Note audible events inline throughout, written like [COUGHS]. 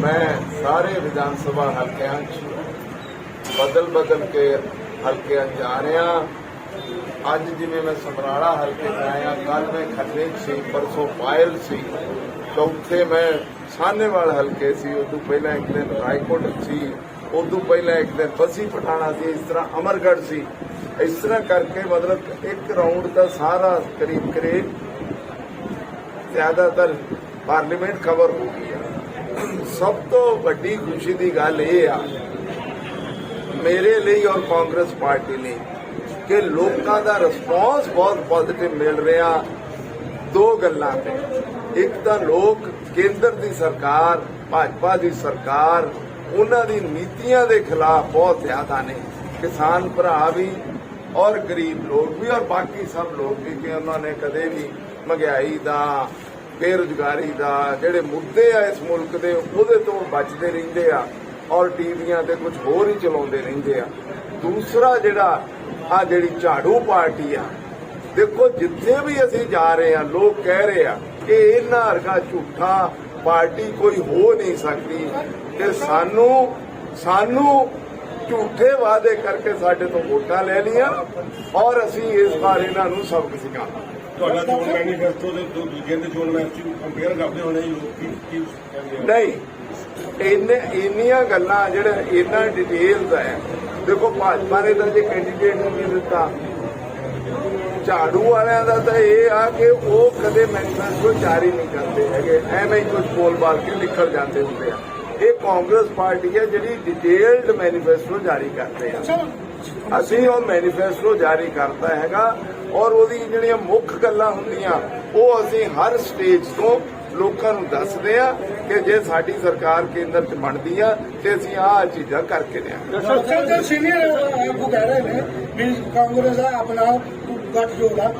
ਮੈਂ ਸਾਰੇ ਵਿਧਾਨ ਸਭਾ ਹਲਕਿਆਂ 'ਚ ਬਦਲ ਬਦਲ ਕੇ ਹਲਕਿਆਂ ਜਾ ਰਿਹਾ। ਅੱਜ ਜਿਵੇਂ ਮੈਂ ਸਮਰਾਲਾ ਹਲਕੇ 'ਚ ਆਇਆ ਕੱਲ ਮੈਂ ਖੰਨੇ ਸੀ, ਪਰਸੋਂ ਪਾਇਲ ਸੀ, ਚੌਥੇ ਮੈਂ ਸਾਹਨੇਵਾਲ ਹਲਕੇ ਸੀ, ਉਦੋਂ ਪਹਿਲਾਂ ਇੱਕ ਦਿਨ ਰਾਏਕੋਟ ਸੀ, ਉਦੋਂ ਪਹਿਲਾਂ ਇੱਕ ਦਿਨ ਬਸੀ ਪਠਾਣਾ ਸੀ, ਇਸ ਤਰ੍ਹਾਂ ਅਮਰਗੜ੍ਹ ਸੀ। ਇਸ ਤਰ੍ਹਾਂ ਕਰਕੇ ਮਤਲਬ ਇੱਕ ਰਾਉਂਡ ਦਾ ਸਾਰਾ ਕਰੀਬ ਕਰੀਬ ਜ਼ਿਆਦਾਤਰ ਪਾਰਲੀਮੈਂਟ ਕਵਰ ਹੋ ਗਈ ਹੈ ਸਭ ਤੋਂ ਵੱਡੀ ਖੁਸ਼ੀ ਦੀ ਗੱਲ ਇਹ ਆ, ਮੇਰੇ ਲਈ ਔਰ ਕਾਂਗਰਸ ਪਾਰਟੀ ਲਈ, ਕਿ ਲੋਕਾਂ ਦਾ ਰਿਸਪੌਂਸ ਬਹੁਤ ਪੋਜ਼ਿਟਿਵ ਮਿਲ ਰਿਹਾ ਦੋ ਗੱਲਾਂ ਤੇ। ਇੱਕ ਤਾਂ ਲੋਕ ਕੇਂਦਰ ਦੀ ਸਰਕਾਰ, ਭਾਜਪਾ ਦੀ ਸਰਕਾਰ, ਉਹਨਾਂ ਦੀ ਨੀਤੀਆਂ ਦੇ ਖਿਲਾਫ ਬਹੁਤ ਜ਼ਿਆਦਾ ਨੇ। ਕਿਸਾਨ ਭਰਾ ਵੀ ਔਰ ਗਰੀਬ ਲੋਕ ਵੀ ਔਰ ਬਾਕੀ ਸਭ ਲੋਕ ਵੀ ਕਿ ਉਹਨਾਂ ਨੇ ਕਦੇ ਵੀ ਮਹਿੰਗਾਈ ਦਾ ਬੇਰੁਜ਼ਗਾਰੀ ਦਾ, ਜਿਹੜੇ ਮੁੱਦੇ ਆ ਇਸ ਮੁਲਕ ਦੇ, ਉਹਦੇ ਤੋਂ ਬਚਦੇ ਰਹਿੰਦੇ ਆ ਔਰ ਟੀਵੀਆਂ ਤੇ ਕੁਝ ਹੋਰ ਹੀ ਚਲਾਉਂਦੇ ਰਹਿੰਦੇ ਆ। ਦੂਸਰਾ ਜਿਹੜਾ ਆ ਜਿਹੜੀ ਝਾੜੂ ਪਾਰਟੀ ਆ, ਦੇਖੋ ਜਿੱਥੇ ਵੀ ਅਸੀਂ ਜਾ ਰਹੇ ਆ, ਲੋਕ ਕਹਿ ਰਹੇ ਆ ਕਿ ਇਹਨਾਂ ਵਰਗਾ ਝੂਠਾ ਪਾਰਟੀ ਕੋਈ ਹੋ ਨਹੀਂ ਸਕਦੀ ਤੇ ਸਾਨੂੰ ਸਾਨੂੰ ਝੂਠੇ ਵਾਅਦੇ ਕਰਕੇ ਸਾਡੇ ਤੋਂ ਵੋਟਾਂ ਲੈ ਲੀਆਂ ਔਰ ਅਸੀਂ ਇਸ ਵਾਰ ਇਹਨਾਂ ਨੂੰ ਸਬਕ ਸਿਖਾਉਣਾ ਤੁਹਾਡਾ ਚੋਣ ਮੈਨੀਫੈਸਟੋ ਦੇ ਦੋ ਦੂਜੇ ਦੇ ਚੋਣ ਮੈਨੀਫੈਸਟੋ ਕੰਪੇਅਰ ਕਰਦੇ ਹੋਣੇ ਲੋਕ ਕੀ ਕੀ ਕਹਿੰਦੇ ਨਹੀਂ, ਇੰਨੇ ਇੰਨੀਆਂ ਗੱਲਾਂ ਜਿਹੜਾ ਇੰਨਾ ਡਿਟੇਲਸ ਹੈ। ਦੇਖੋ ਭਾਜਪਾ ਨੇ ਤਾਂ ਜੇ ਕੈਂਡੀਡੇਟ ਨੂੰ ਨਹੀਂ ਦਿੱਤਾ। ਝਾੜੂ ਵਾਲਿਆਂ ਦਾ ਤਾਂ ਇਹ ਆ ਕਿ ਉਹ ਕਦੇ ਮੈਨੀਫੈਸਟੋ ਜਾਰੀ ਨਹੀਂ ਕਰਦੇ ਹੈਗੇ। ਐਵੇਂ ਹੀ ਕੁਝ ਬੋਲ-ਬਾਲ ਕੇ ਨਿਕਲ ਜਾਂਦੇ ਹੁੰਦੇ ਆ। ਇਹ ਕਾਂਗਰਸ ਪਾਰਟੀ ਹੈ ਜਿਹੜੀ ਡਿਟੇਲਡ ਮੈਨੀਫੈਸਟੋ ਜਾਰੀ ਕਰਦੇ ਆ। ਅਸੀਂ ਉਹ ਮੈਨੀਫੈਸਟੋ ਜਾਰੀ ਕਰਦਾ ਹੈਗਾ ਔਰ ਉਹਦੀ ਜਿਹੜੀਆਂ ਮੁੱਖ ਗੱਲਾਂ ਹੁੰਦੀਆਂ ਉਹ ਅਸੀਂ ਹਰ ਸਟੇਜ ਤੋਂ ਲੋਕਾਂ ਨੂੰ ਦੱਸਦੇ ਆ ਕਿ ਜੇ ਸਾਡੀ ਸਰਕਾਰ ਕੇਂਦਰ 'ਚ ਬਣਦੀ ਆ ਤੇ ਅਸੀਂ ਆਹ ਚੀਜ਼ਾਂ ਕਰਕੇ ਦਿਆਂਗੇ ਸਰ ਜੋ ਸੀਨੀਅਰ ਆਗੂ ਕਹਿ ਰਹੇ ਨੇ ਵੀ ਕਾਂਗਰਸ ਦਾ ਆਪਣਾ ਗੱਠ ਜੋੜਾ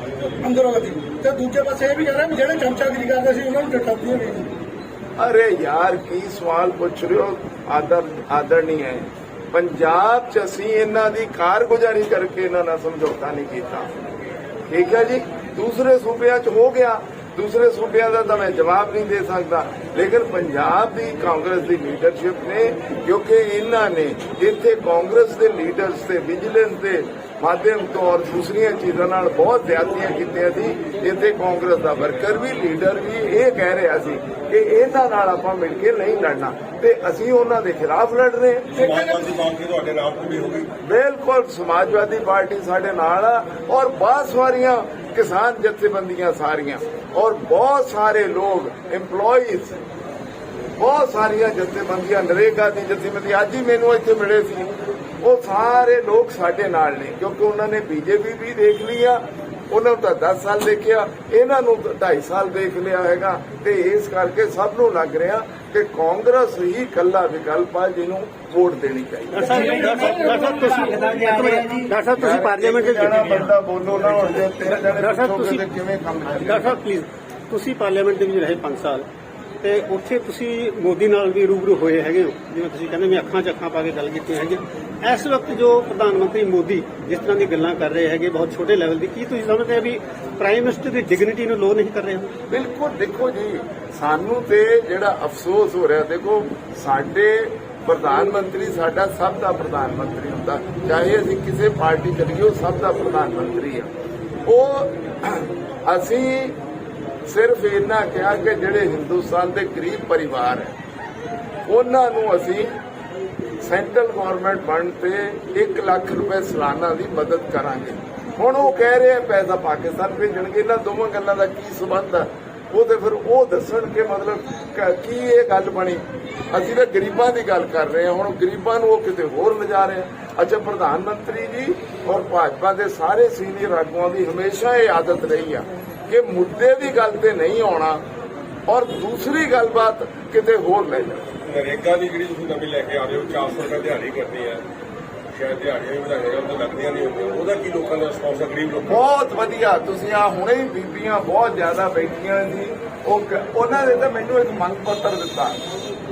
ਅੰਦਰੋਂ ਗਤੀ ਤੇ ਦੂਜੇ ਪਾਸੇ ਇਹ ਵੀ ਕਹਿ ਰਹੇ ਜਿਹੜੇ ਚਮਚਾਗਿਰੀ ਕਰਦੇ ਸੀ ਉਹਨਾਂ ਨੂੰ ਡਟਦੀਆਂ ਨਹੀਂ ਅਰੇ ਯਾਰ ਕੀ ਸਵਾਲ ਪੁੱਛ ਰਹੇ ਹੋ ਆਦਰ ਆਦਰ ਹੈ ਪੰਜਾਬ 'ਚ ਅਸੀਂ ਇਹਨਾਂ ਦੀ ਕਾਰਗੁਜ਼ਾਰੀ ਕਰਕੇ ਇਹਨਾਂ ਨਾਲ ਸਮਝੌਤਾ ਨਹੀਂ ਕੀਤਾ ਠੀਕ ਹੈ ਜੀ ਦੂਸਰੇ ਸੂਬਿਆਂ 'ਚ ਹੋ ਗਿਆ ਦੂਸਰੇ ਸੂਬਿਆਂ ਦਾ ਤਾਂ ਮੈਂ ਜਵਾਬ ਨਹੀਂ ਦੇ ਸਕਦਾ ਲੇਕਿਨ ਪੰਜਾਬ ਦੀ ਕਾਂਗਰਸ ਦੀ ਲੀਡਰਸ਼ਿਪ ਨੇ ਕਿਉਂਕਿ ਇਹਨਾਂ ਨੇ ਇੱਥੇ ਕਾਂਗਰਸ ਦੇ ਲੀਡਰਸ ਤੇ ਵਿਜੀਲੈਂਸ ਦੇ ਮਾਧਿਅਮ ਤੋਂ ਔਰ ਦੂਸਰੀਆਂ ਚੀਜ਼ਾਂ ਨਾਲ ਬਹੁਤ ਜ਼ਿਆਦਤੀਆਂ ਕੀਤੀਆਂ ਸੀ ਇੱਥੇ ਕਾਂਗਰਸ ਦਾ ਵਰਕਰ ਵੀ ਲੀਡਰ ਵੀ ਇਹ ਕਹਿ ਰਿਹਾ ਸੀ ਕਿ ਇਹਨਾਂ ਨਾਲ ਆਪਾਂ ਮਿਲ ਕੇ ਨਹੀਂ ਲੜਨਾ। ਤੇ ਅਸੀਂ ਉਹਨਾਂ ਦੇ ਖਿਲਾਫ ਲੜ ਰਹੇ ਸਮਾਜਵਾਦੀ ਪਾਰਟੀ ਤੁਹਾਡੇ ਨਾਲ ਪੂਰੀ ਹੋ ਗਈ। ਬਿਲਕੁਲ ਸਮਾਜਵਾਦੀ ਪਾਰਟੀ ਸਾਡੇ ਨਾਲ ਆ ਔਰ ਬਹੁਤ ਸਾਰੀਆਂ ਕਿਸਾਨ ਜਥੇਬੰਦੀਆਂ ਸਾਰੀਆਂ ਔਰ ਬਹੁਤ ਸਾਰੇ ਲੋਕ EMPLOYEES ਬਹੁਤ ਸਾਰੀਆਂ ਜਥੇਬੰਦੀਆਂ ਨਰੇਗਾ ਦੀ ਜਥੇਬੰਦੀ ਅੱਜ ਹੀ ਮੈਨੂੰ ਇੱਥੇ ਮਿਲੇ ਸੀ। ਉਹ ਸਾਰੇ ਲੋਕ ਸਾਡੇ ਨਾਲ ਨੇ ਕਿਉਂਕਿ ਉਹਨਾਂ ਨੇ ਬੀਜੇਪੀ ਵੀ ਦੇਖ ਲਈ ਆ ਉਹਨਾਂ ਨੂੰ ਤਾਂ 10 ਸਾਲ ਦੇਖਿਆ ਇਹਨਾਂ ਨੂੰ 2.5 ਸਾਲ ਦੇਖ ਲਿਆ ਹੈਗਾ ਤੇ ਇਸ ਕਰਕੇ ਸਭ ਨੂੰ ਲੱਗ ਰਿਹਾ ਕਿ ਕਾਂਗਰਸ ਹੀ ਕੱਲਾ ਵਿਕਲਪ ਆ ਜਿਹਨੂੰ ਵੋਟ ਦੇਣੀ ਚਾਹੀਦੀ ਡਾਕਟਰ ਸਾਹਿਬ ਤੁਸੀਂ ਪਾਰਲੀਮੈਂਟ ਦੇ ਜਿਹੜਾ ਬੰਦਾ ਬੋਲੋ ਨਾ ਹੁਣ ਜੇ ਤਿੰਨ ਜਣੇ ਡਾਕਟਰ ਸਾਹਿਬ ਪੁੱਛੋਗੇ ਤੁਸੀਂ ਤੇ ਕਿਵੇਂ ਕੰਮ ਚੱਲੇਗਾ ਡਾਕਟਰ ਸਾਹਿਬ ਪਲੀਜ਼ ਤੁਸੀਂ ਪਾਰਲੀਮੈਂਟ ਦੇ ਵਿੱਚ ਰਹੇ 5 ਸਾਲ ਤੇ ਉੱਥੇ ਤੁਸੀਂ ਮੋਦੀ ਨਾਲ ਵੀ ਰੂਬਰੂ ਹੋਏ ਹੈਗੇ ਹੋ। ਜਿਵੇਂ ਤੁਸੀਂ ਕਹਿੰਦੇ ਮੈਂ ਅੱਖਾਂ 'ਚ ਅੱਖਾਂ ਪਾ ਕੇ ਗੱਲ ਕੀਤੀ ਹੈਗੀ। ਇਸ ਵਕਤ ਜੋ ਪ੍ਰਧਾਨ ਮੰਤਰੀ ਮੋਦੀ ਜਿਸ ਤਰ੍ਹਾਂ ਦੀ ਗੱਲਾਂ ਕਰ ਰਹੇ ਹੈਗੇ ਬਹੁਤ ਛੋਟੇ ਲੈਵਲ ਦੀ, ਕੀ ਤੁਸੀਂ ਸਮਝਦੇ ਹੋ ਵੀ ਪ੍ਰਾਈਮ ਮਿਨਿਸਟਰ ਦੀ ਡਿਗਨਿਟੀ ਨੂੰ ਲੋ ਨਹੀਂ ਕਰ ਰਹੇ? ਹੋ ਬਿਲਕੁਲ, ਦੇਖੋ ਜੀ, ਸਾਨੂੰ ਤੇ ਜਿਹੜਾ ਅਫਸੋਸ ਹੋ ਰਿਹਾ, ਦੇਖੋ, ਸਾਡੇ ਪ੍ਰਧਾਨ ਮੰਤਰੀ ਸਾਡਾ ਸਭ ਦਾ ਪ੍ਰਧਾਨ ਮੰਤਰੀ ਹੁੰਦਾ, ਚਾਹੇ ਅਸੀਂ ਕਿਸੇ ਪਾਰਟੀ ਚਲੀਏ, ਉਹ ਸਭ ਦਾ ਪ੍ਰਧਾਨ ਮੰਤਰੀ ਆ। ਉਹ ਅਸੀਂ ਸਿਰਫ ਇਹਨਾਂ ਕਿਹਾ ਕਿ ਜਿਹੜੇ ਹਿੰਦੁਸਤਾਨ ਦੇ ਗਰੀਬ ਪਰਿਵਾਰ ਹੈ, ਉਹਨਾਂ ਨੂੰ ਅਸੀਂ ਸੈਂਟਰਲ ਗਵਰਨਮੈਂਟ ਫੰਡ ਤੇ 1 ਲੱਖ ਰੁਪਏ ਸਾਲਾਨਾ ਦੀ ਮਦਦ ਕਰਾਂਗੇ। ਹੁਣ ਉਹ ਕਹਿ ਰਹੇ ਆ ਪੈਸਾ ਪਾਕਿਸਤਾਨ ਭੇਜਣਗੇ। ਇਹਨਾਂ ਦੋਵਾਂ ਗੱਲਾਂ ਦਾ ਕੀ ਸੰਬੰਧ ਆ? ਉਹ ਤੇ ਫਿਰ ਉਹ ਦੱਸਣ ਕਿ ਮਤਲਬ ਕੀ ਇਹ ਗੱਲ ਬਣੀ? ਅਸੀਂ ਤਾਂ ਗਰੀਬਾਂ ਦੀ ਗੱਲ ਕਰ ਰਹੇ ਹਾਂ। ਹੁਣ ਗਰੀਬਾਂ ਨੂੰ ਉਹ ਕਿਤੇ ਹੋਰ ਲਿਜਾ ਰਹੇ ਅੱਛਾ, ਪ੍ਰਧਾਨ ਮੰਤਰੀ ਜੀ ਔਰ ਭਾਜਪਾ ਦੇ ਸਾਰੇ ਸੀਨੀਅਰ ਆਗੂਆਂ ਦੀ ਹਮੇਸ਼ਾ ਇਹ ਆਦਤ ਰਹੀ ਆ ਕਿ ਮੁੱਦੇ ਦੀ ਗੱਲ ਤੇ ਨਹੀਂ ਆਉਣਾ ਔਰ ਦੂਸਰੀ ਗੱਲਬਾਤ ਕਿਤੇ ਹੋਰ ਲੈ ਜਾਣਾ। ਨਰੇਗਾ ਦੀ ਜਿਹੜੀ ਤੁਸੀਂ ਨਵੀਂ ਲੈ ਕੇ ਆ ਰਹੇ ਹੋ 400 ਰੁਪਏ ਦਿਹਾੜੀ ਕਰਨੀ ਹੈ। ਸ਼ਾਇਦ ਦਿਹਾੜੀਆਂ ਵੀ ਉਹ ਲੱਗਦੀਆਂ ਨਹੀਂ ਹੁੰਦੀਆਂ ਉਹਦਾ ਕੀ ਲੋਕਾਂ ਦਾ ਰਿਸਪੌਂਸ ਗਰੀਬ ਲੋਕਾਂ? ਬਹੁਤ ਵਧੀਆ। ਤੁਸੀਂ ਆ ਹੁਣੇ ਹੀ ਬੀਬੀਆਂ ਬਹੁਤ ਜ਼ਿਆਦਾ ਬੈਠੀਆਂ ਜੀ। ਉਹ ਉਹਨਾਂ ਨੇ ਤਾਂ ਮੈਨੂੰ ਇੱਕ ਮੰਗ ਪੱਤਰ ਦਿੱਤਾ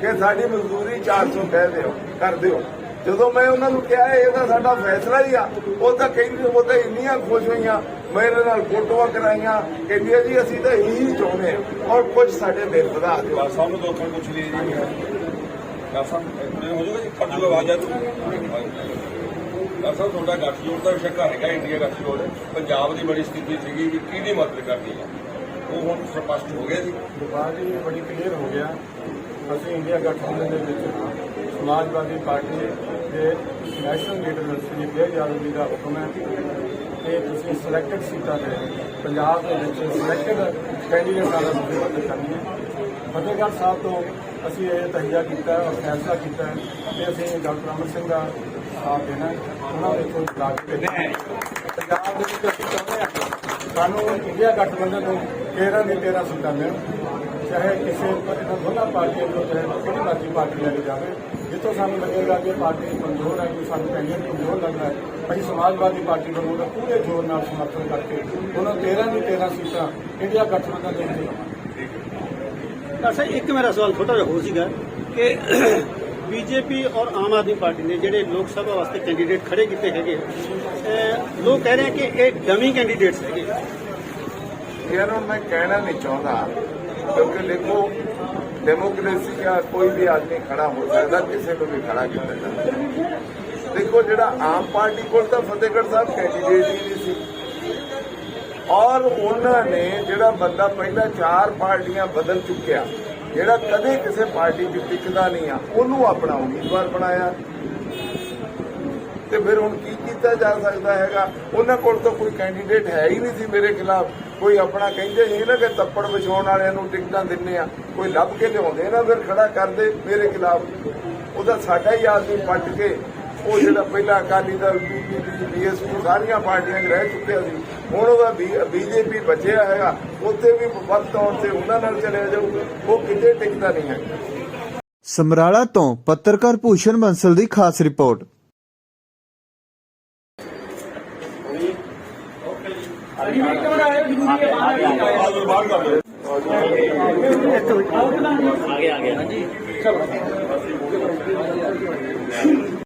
ਕਿ ਸਾਡੀ ਮਜ਼ਦੂਰੀ 400 ਕਹਿ ਦਿਓ ਕਰ ਦਿਓ। ਜਦੋਂ ਮੈਂ ਉਹਨਾਂ ਨੂੰ ਕਿਹਾ ਇਹ ਤਾਂ ਸਾਡਾ ਫੈਸਲਾ ਹੀ ਆ। ਉਹ ਤਾਂ ਕਹਿੰਦੇ ਉਹ ਤਾਂ ਇੰਨੀਆਂ ਖੁਸ਼ ਹੋਈਆਂ ਮੇਰੇ ਨਾਲ ਫੋਟੋਆਂ ਕਰਾਈਆਂ। ਕਹਿੰਦੀਆਂ ਜੀ ਅਸੀਂ ਤਾਂ ਇਹੀ ਚਾਹੁੰਦੇ ਹਾਂ ਔਰ ਕੁਝ ਸਾਡੇ ਦਿਲ ਵਧਾ ਦਿਓ। ਬਸ ਸਾਹਿਬ ਨੂੰ ਦੋਖਾਂ ਪੁੱਛ ਲਈ ਜੀ। ਡਾਕਟਰ ਸਾਹਿਬ ਹੋ ਜਾਊਗਾ ਜੀ, ਕੱਟ ਜੂਗਾ ਆਵਾਜ਼ ਆ ਤੂੰ। ਡਾਕਟਰ ਸਾਹਿਬ, ਤੁਹਾਡਾ ਗੱਠਜੋੜ ਦਾ ਵਿਸ਼ਾ ਘਰ ਹੈਗਾ, ਇੰਡੀਆ ਗੱਠਜੋੜ। ਪੰਜਾਬ ਦੀ ਬੜੀ ਸਥਿਤੀ ਸੀਗੀ ਵੀ ਕਿਹਦੀ ਮਦਦ ਕਰਨੀ ਹੈ ਉਹ ਹੁਣ ਸਪਸ਼ਟ ਹੋ ਗਿਆ ਜੀ। ਬਾਤ ਜੀ ਬੜੀ ਕਲੀਅਰ ਹੋ ਗਿਆ। ਅਸੀਂ ਇੰਡੀਆ ਗਠਬੰਧਨ ਦੇ ਵਿੱਚ ਸਮਾਜਵਾਦੀ ਪਾਰਟੀ ਦੇ ਨੈਸ਼ਨਲ ਲੀਡਰ ਸ੍ਰੀ ਬੇਗ ਯਾਦਵ ਦਾ ਹੁਕਮ ਹੈ ਕਿ ਤੁਸੀਂ ਸਿਲੈਕਟਡ ਸੀਟਾਂ ਤੇ ਪੰਜਾਬ ਦੇ ਵਿੱਚ ਸਿਲੈਕਟਡ ਕੈਂਡੀਡੇਟਾਂ ਦਾ ਮਤਲਬ ਕਰਨੀ ਹੈ। ਫਤਿਹਗੜ੍ਹ ਸਾਹਿਬ ਤੋਂ ਅਸੀਂ ਇਹ ਤਹੀਆ ਕੀਤਾ ਹੈ ਔਰ ਫੈਸਲਾ ਕੀਤਾ ਹੈ ਕਿ ਅਸੀਂ ਡਾਕਟਰ ਅਮਰ ਸਿੰਘ ਦਾ ਸਾਥ ਦੇਣਾ। ਉਹਨਾਂ ਦੇ ਕੋਲ ਲਾ ਕੇ। ਪੰਜਾਬ ਦੇ ਵਿੱਚ ਅਸੀਂ ਚਾਹੁੰਦੇ ਹਾਂ। ਸਾਨੂੰ ਇੰਡੀਆ ਗਠਬੰਧਨ ਨੂੰ 13 ਦੀ 13 ਸੀਟਾਂ ਮਿਲਣ। ਚਾਹੇ ਕਿਸੇ ਦੋਨਾਂ ਪਾਰਟੀਆਂ ਨੂੰ ਚਾਹੇ ਕੋਈ ਮਰਜ਼ੀ ਪਾਰਟੀ ਲੈ ਕੇ ਜਾਵੇ। ਜਿੱਥੋਂ ਸਾਨੂੰ ਲੱਗੇਗਾ ਕਿ ਪਾਰਟੀ ਕਮਜ਼ੋਰ ਹੈ ਕਿ ਸਾਨੂੰ ਕੈਂਡੀਡੇਟ ਕਮਜ਼ੋਰ ਲੱਗ ਰਿਹਾ ਹੈ। ਅਸੀਂ ਸਮਾਜਵਾਦੀ ਪਾਰਟੀ ਨੂੰ ਉਹਦਾ ਪੂਰੇ ਜ਼ੋਰ ਨਾਲ ਸਮਰਥਨ ਕਰਕੇ ਉਹਨਾਂ 13 ਦੀ 13 ਸੀਟਾਂ ਇੰਡੀਆ ਗਠਬੰਧਨ ਦੇ ਵਿੱਚ ਅੱਛਾ, ਇੱਕ ਮੇਰਾ ਸਵਾਲ ਛੋਟਾ ਜਿਹਾ ਹੋਰ ਸੀਗਾ ਕਿ [COUGHS] ਬੀਜੇਪੀ ਔਰ ਆਮ ਆਦਮੀ ਪਾਰਟੀ ਨੇ ਜਿਹੜੇ ਲੋਕ ਸਭਾ ਵਾਸਤੇ ਕੈਂਡੀਡੇਟ ਖੜੇ ਕੀਤੇ ਹੈਗੇ ਲੋਕ ਕਹਿ ਰਹੇ ਕਿ ਇਹ ਡਮੀ ਕੈਂਡੀਡੇਟਸ ਹੈਗੇ। ਯਾਰ ਮੈਂ ਕਹਿਣਾ ਨਹੀਂ ਚਾਹੁੰਦਾ, ਕਿਉਂਕਿ ਦੇਖੋ ਡੈਮੋਕ੍ਰੇਸੀ ਦਾ ਕੋਈ ਵੀ ਆਦਮੀ ਖੜਾ ਹੋ ਸਕਦਾ, ਕਿਸੇ ਨੂੰ ਵੀ ਖੜਾ ਕੀਤਾ ਜਾਂਦਾ। ਦੇਖੋ, ਜਿਹੜਾ ਆਮ ਪਾਰਟੀ ਕੋਲ ਤਾਂ ਫਤਿਹਗੜ੍ਹ ਸਾਹਿਬ ਕੈਂਡੀਡੇਟ ਹੀ ਨਹੀਂ ਸੀ। ਔਰ ਉਹਨਾਂ ਨੇ ਜਿਹੜਾ ਬੰਦਾ ਪਹਿਲਾਂ ਚਾਰ ਪਾਰਟੀਆਂ ਬਦਲ ਚੁੱਕਿਆ, ਜਿਹੜਾ ਕਦੇ ਕਿਸੇ ਪਾਰਟੀ 'ਚ ਟਿਕਦਾ ਨਹੀਂ ਆ, ਉਹਨੂੰ ਆਪਣਾ ਉਮੀਦਵਾਰ ਬਣਾਇਆ। ਤੇ ਫਿਰ ਹੁਣ ਕੀ ਕੀਤਾ ਜਾ ਸਕਦਾ ਹੈਗਾ? ਉਹਨਾਂ ਕੋਲ ਤਾਂ ਕੋਈ ਕੈਂਡੀਡੇਟ ਹੈ ਹੀ ਨਹੀਂ ਸੀ ਮੇਰੇ ਖਿਲਾਫ। ਕੋਈ ਆਪਣਾ ਕਹਿੰਦੇ ਸੀ ਨਾ ਕਿ ਤੱਪੜ ਵਿਛਾਉਣ ਵਾਲਿਆਂ ਨੂੰ ਟਿਕਟਾਂ ਦਿੰਨੇ ਆ। ਕੋਈ ਲੱਭ ਕੇ ਲਿਆਉਂਦੇ ਨਾ ਫਿਰ ਖੜਾ ਕਰਦੇ ਮੇਰੇ ਖਿਲਾਫ। ਉਹਦਾ ਸਾਡਾ ਹੀ ਆਦਮੀ ਪੱਟ ਕੇ ਉਹ ਜਿਹੜਾ ਪਹਿਲਾਂ ਅਕਾਲੀ ਦਲ ਬੀਜੇਪੀ ਬੀਐਸਪੀ ਸਾਰੀਆਂ ਪਾਰਟੀਆਂ 'ਚ ਰਹਿ ਚੁੱਕਿਆ ਸੀ। ਹੁਣ ਉਹਦਾ ਬੀਜੇਪੀ ਬਚਿਆ ਹੈਗਾ ਉੱਥੇ ਵੀ ਵੱਧ ਤੌਰ ਤੇ ਉਹਨਾਂ ਨਾਲ ਚਲਿਆ ਜਾਊਗਾ। ਉਹ ਕਿਤੇ ਟਿਕਦਾ ਨਹੀਂ ਹੈ ਸਮਰਾਲਾ ਤੋਂ ਪੱਤਰਕਾਰ ਭੂਸ਼ਣ ਬੰਸਲ ਦੀ ਖਾਸ ਰਿਪੋਰਟ। ਆ ਗਿਆ ਆ ਗਿਆ ਹਾਂਜੀ। ਚਲੋ